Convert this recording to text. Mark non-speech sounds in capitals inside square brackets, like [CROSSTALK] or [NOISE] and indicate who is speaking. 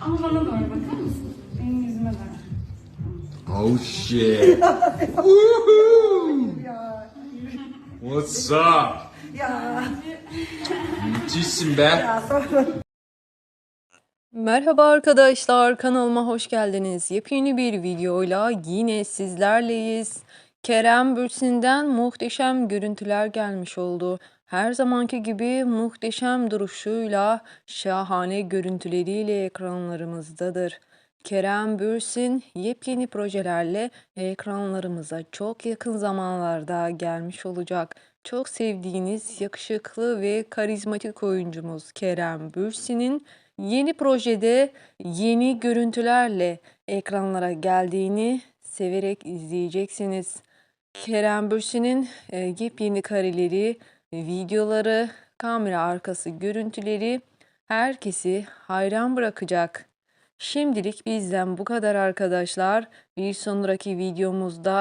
Speaker 1: Ama bana doğru bakar mısın? Benim yüzüme doğru.
Speaker 2: Oh shit. [LAUGHS] Woohoo! What's up?
Speaker 3: Ya,
Speaker 2: Müthişsin be.
Speaker 3: ya sorma.
Speaker 4: Merhaba arkadaşlar kanalıma hoş geldiniz. Yepyeni bir videoyla yine sizlerleyiz. Kerem Bürsin'den muhteşem görüntüler gelmiş oldu. Her zamanki gibi muhteşem duruşuyla, şahane görüntüleriyle ekranlarımızdadır. Kerem Bürsin yepyeni projelerle ekranlarımıza çok yakın zamanlarda gelmiş olacak. Çok sevdiğiniz yakışıklı ve karizmatik oyuncumuz Kerem Bürsin'in yeni projede yeni görüntülerle ekranlara geldiğini severek izleyeceksiniz. Kerem Bürsin'in e, yepyeni kareleri, videoları, kamera arkası görüntüleri herkesi hayran bırakacak. Şimdilik bizden bu kadar arkadaşlar. Bir sonraki videomuzda